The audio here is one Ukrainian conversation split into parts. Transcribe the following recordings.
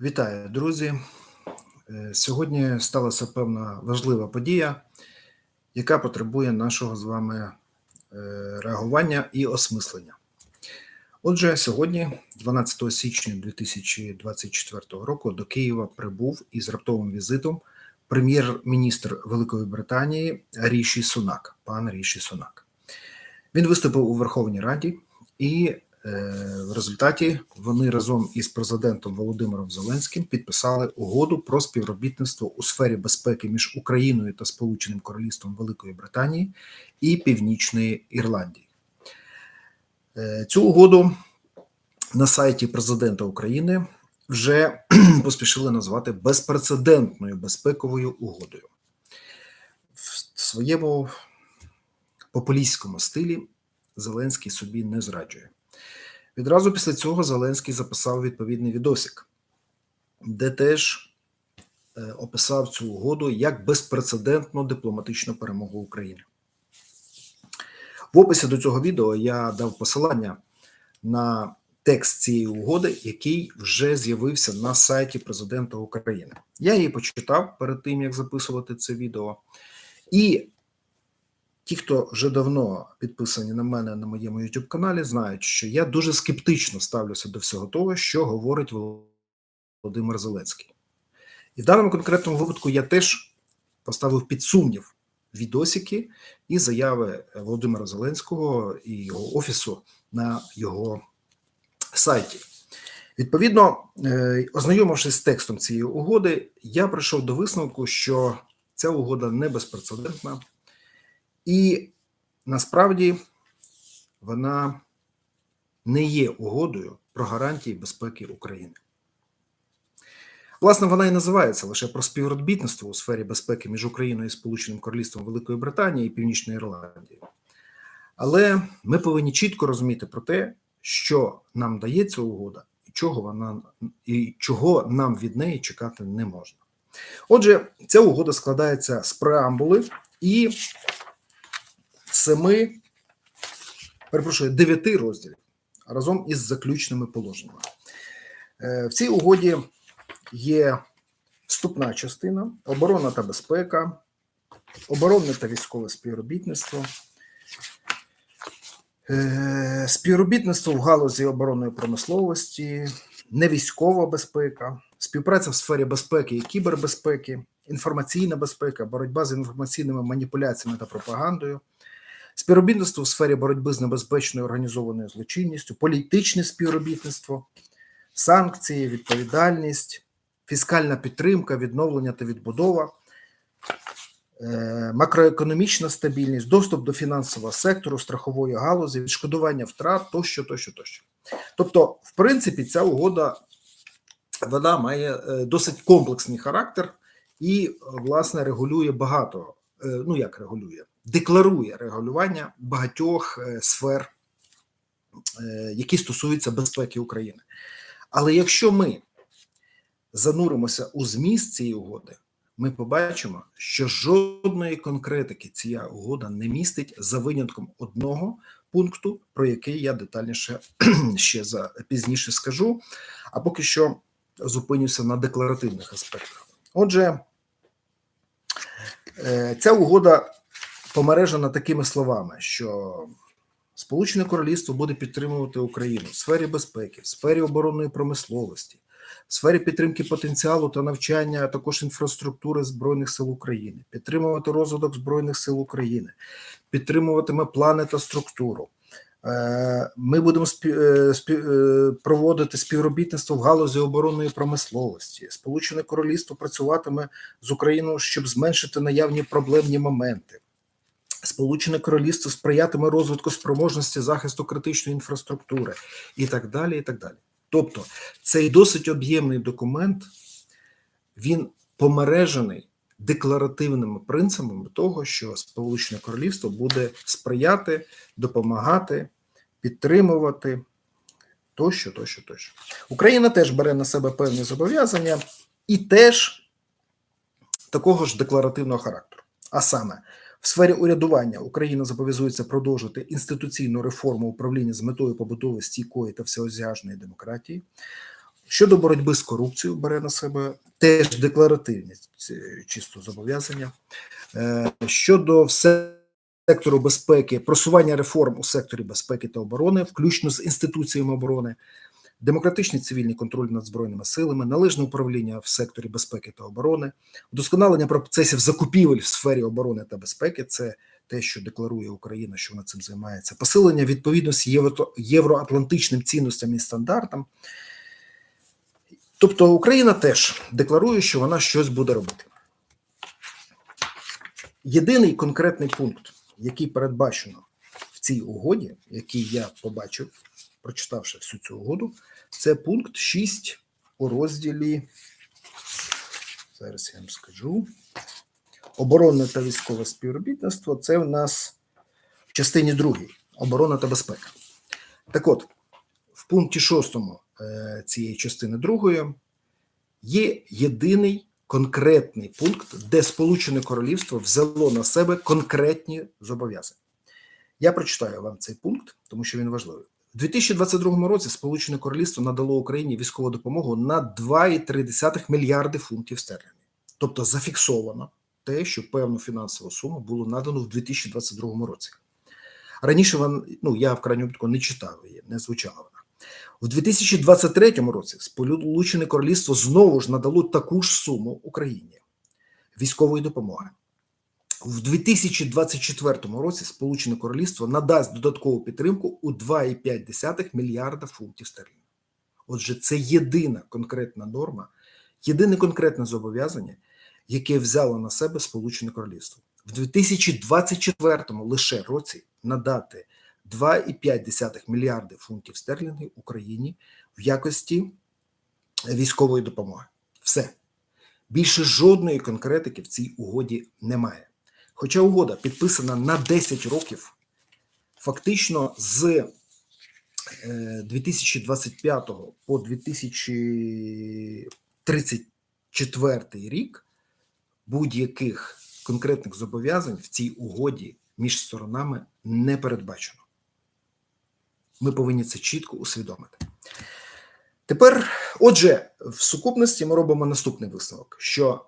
Вітаю, друзі. Е, Сьогодні сталася певна важлива подія, яка потребує нашого з вами е, реагування і осмислення. Отже, сьогодні, 12 січня 2024 року, до Києва прибув із раптовим візитом прем'єр-міністр Великої Британії Ріші Сунак. Пан Ріші Сунак. Він виступив у Верховній Раді і В результаті вони разом із президентом Володимиром Зеленським підписали угоду про співробітництво у сфері безпеки між Україною та Сполученим Королівством Великої Британії і Північної Ірландії. Е, Цю угоду на сайті президента України вже поспішили назвати безпрецедентною безпековою угодою. В своєму популістському стилі Зеленський собі не зраджує. Відразу після цього Зеленський записав відповідний відосик, де теж е, описав цю угоду як безпрецедентну дипломатичну перемогу України. В описі до цього відео я дав посилання на текст цієї угоди, який вже з'явився на сайті президента України. Я її почитав перед тим, як записувати це відео. І Ті, хто вже давно підписані на мене на моєму youtube каналі, знають, що я дуже скептично ставлюся до всього того, що говорить Володимир Зеленський. І в даному конкретному випадку я теж поставив під сумнів відосики і заяви Володимира Зеленського і його офісу на його сайті. Відповідно, е, ознайомившись з текстом цієї угоди, я прийшов до висновку, що ця угода не безпрецедентна. І насправді вона не є угодою про гарантії безпеки України. Власне, вона і називається лише про співробітництво у сфері безпеки між Україною і Сполученим Королівством Великої Британії і Північної Ірландії. Але ми повинні чітко розуміти про те, що нам дається угода, і чого вона і чого нам від неї чекати не можна. Отже, ця угода складається з преамбули і семи, перепрошую, дев'яти розділів разом із заключними положеннями. Е, в цій угоді є вступна частина, оборона та безпека, оборонне та військове співробітництво, е, співробітництво в галузі оборонної промисловості, невійськова безпека, співпраця в сфері безпеки і кібербезпеки, інформаційна безпека, боротьба з інформаційними маніпуляціями та пропагандою співробітництво у сфері боротьби з небезпечною організованою злочинністю, політичне співробітництво, санкції, відповідальність, фіскальна підтримка, відновлення та відбудова, е, макроекономічна стабільність, доступ до фінансового сектору, страхової галузі, відшкодування втрат тощо, тощо, тощо. Тобто, в принципі, ця угода вона має е, досить комплексний характер і, власне, регулює багато. Е, ну як регулює? Декларує регулювання багатьох е, сфер, е, які стосуються безпеки України. Але якщо ми зануримося у зміст цієї угоди, ми побачимо, що жодної конкретики ця угода не містить за винятком одного пункту, про який я детальніше ще за пізніше скажу. А поки що зупинюся на декларативних аспектах. Отже, е, ця угода помережена такими словами, що Сполучене Королівство буде підтримувати Україну в сфері безпеки, в сфері оборонної промисловості, в сфері підтримки потенціалу та навчання, а також інфраструктури Збройних сил України, підтримувати розвиток Збройних сил України, підтримуватиме плани та структуру. Е, ми будемо. Е. Е, проводити співробітництво в галузі оборонної промисловості. Сполучене Королівство працюватиме з Україною, щоб зменшити наявні проблемні моменти. Сполучене Королівство сприятиме розвитку спроможності захисту критичної інфраструктури і так далі. і так далі. Тобто цей досить об'ємний документ, він помережений декларативними принципами того, що Сполучене Королівство буде сприяти, допомагати, підтримувати тощо, тощо, тощо. Україна теж бере на себе певні зобов'язання і теж такого ж декларативного характеру. А саме, в сфері урядування Україна зобов'язується продовжити інституційну реформу управління з метою побудови стійкої та всеосяжної демократії. Щодо боротьби з корупцією, бере на себе теж декларативні чисто зобов'язання. Е, Щодо сектору безпеки, просування реформ у секторі безпеки та оборони, включно з інституціями оборони, демократичний цивільний контроль над збройними силами, належне управління в секторі безпеки та оборони, вдосконалення процесів закупівель в сфері оборони та безпеки. Це те, що декларує Україна, що вона цим займається, посилення відповідності євро- євроатлантичним цінностям і стандартам. Тобто Україна теж декларує, що вона щось буде робити. Єдиний конкретний пункт, який передбачено в цій угоді, який я побачив, прочитавши всю цю угоду, це пункт 6 у розділі. Зараз я вам скажу. Оборонне та військове співробітництво це в нас в частині другій оборона та безпека. Так от, в пункті 6 е, цієї частини другої є єдиний конкретний пункт, де Сполучене Королівство взяло на себе конкретні зобов'язання. Я прочитаю вам цей пункт, тому що він важливий. У 2022 році Сполучене Королівство надало Україні військову допомогу на 2,3 мільярди фунтів стерлінгів. Тобто зафіксовано те, що певну фінансову суму було надано в 2022 році. Раніше вон, ну, я в крайньому випадку не читав її, не звучала вона. У 2023 році Сполучене Королівство знову ж надало таку ж суму Україні військової допомоги. В 2024 році Сполучене Королівство надасть додаткову підтримку у 2,5 мільярда фунтів стерлінгів. Отже, це єдина конкретна норма, єдине конкретне зобов'язання, яке взяло на себе Сполучене Королівство. В 2024 лише році надати 2,5 мільярди фунтів стерлінгів Україні в якості військової допомоги. Все. Більше жодної конкретики в цій угоді немає. Хоча угода підписана на 10 років, фактично з е, 2025 по 2034 рік будь-яких конкретних зобов'язань в цій угоді між сторонами не передбачено. Ми повинні це чітко усвідомити. Тепер, отже, в сукупності ми робимо наступний висновок: що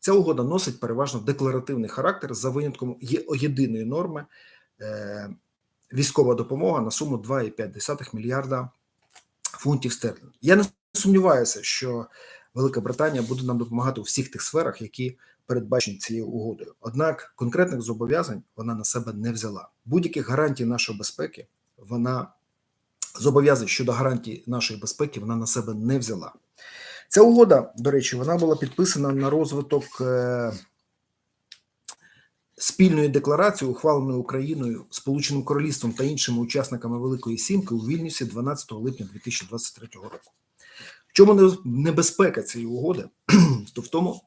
ця угода носить переважно декларативний характер за винятком єдиної норми е, військова допомога на суму 2,5 мільярда фунтів стерлінгів. Я не сумніваюся, що Велика Британія буде нам допомагати у всіх тих сферах, які передбачені цією угодою. Однак конкретних зобов'язань вона на себе не взяла. Будь-яких гарантій нашої безпеки вона зобов'язань щодо гарантій нашої безпеки вона на себе не взяла. Ця угода, до речі, вона була підписана на розвиток е, спільної декларації, ухваленої Україною, Сполученим Королівством та іншими учасниками Великої Сімки у Вільнюсі 12 липня 2023 року. В чому небезпека цієї угоди? То в тому,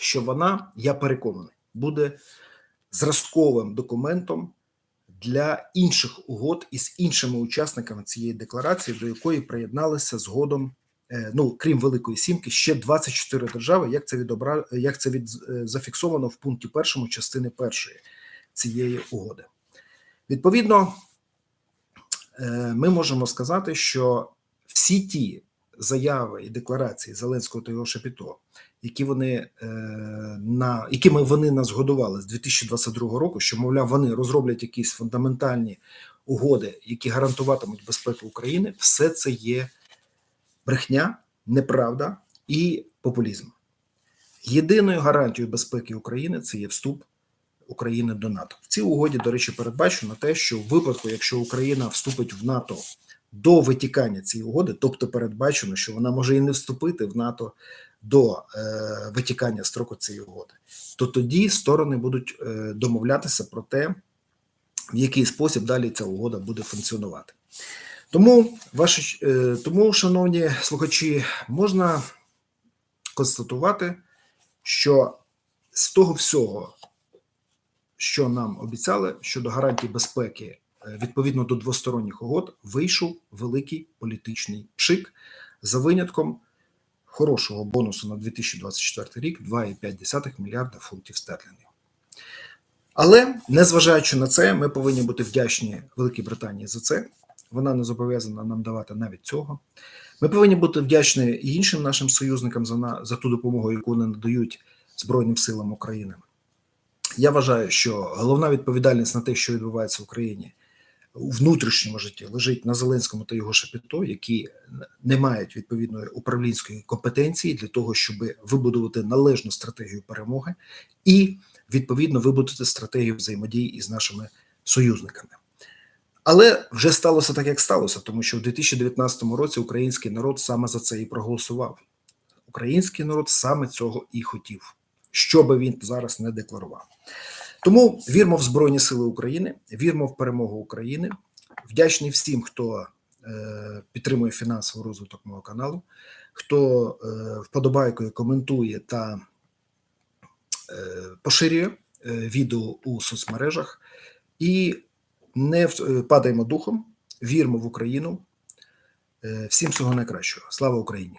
що вона, я переконаний, буде зразковим документом для інших угод із іншими учасниками цієї декларації, до якої приєдналися згодом, ну крім Великої Сімки, ще 24 держави. Як це відобра... як це від... е, зафіксовано в пункті першому частини першої цієї угоди? Відповідно, е, ми можемо сказати, що всі ті заяви і декларації Зеленського та його Шапіто, які вони е, на якими вони нас годували з 2022 року, що мовляв, вони розроблять якісь фундаментальні угоди, які гарантуватимуть безпеку України, все це є брехня, неправда і популізм. Єдиною гарантією безпеки України це є вступ України до НАТО. В цій угоді, до речі, передбачено те, що в випадку, якщо Україна вступить в НАТО до витікання цієї угоди, тобто передбачено, що вона може і не вступити в НАТО до е, витікання строку цієї угоди, то тоді сторони будуть е, домовлятися про те, в який спосіб далі ця угода буде функціонувати. Тому, ваші, е, тому, шановні слухачі, можна констатувати, що з того всього, що нам обіцяли щодо гарантій безпеки е, відповідно до двосторонніх угод, вийшов великий політичний пшик за винятком хорошого бонусу на 2024 рік 2,5 мільярда фунтів стерлінгів. Але незважаючи на це, ми повинні бути вдячні Великій Британії за це. Вона не зобов'язана нам давати навіть цього. Ми повинні бути вдячні і іншим нашим союзникам за, на, за ту допомогу, яку вони надають Збройним силам України. Я вважаю, що головна відповідальність на те, що відбувається в Україні у внутрішньому житті, лежить на Зеленському та його шапіто, які не мають відповідної управлінської компетенції для того, щоб вибудувати належну стратегію перемоги і відповідно вибудувати стратегію взаємодії із нашими союзниками. Але вже сталося так, як сталося, тому що в 2019 році український народ саме за це і проголосував. Український народ саме цього і хотів, що би він зараз не декларував. Тому вірмо в Збройні Сили України, вірмо в перемогу України. Вдячний всім, хто е, підтримує фінансовий розвиток мого каналу, хто е, вподобайкою коментує та е, поширює е, відео у соцмережах. І не е, падаємо духом, віримо в Україну. Е, Всім всього найкращого. Слава Україні!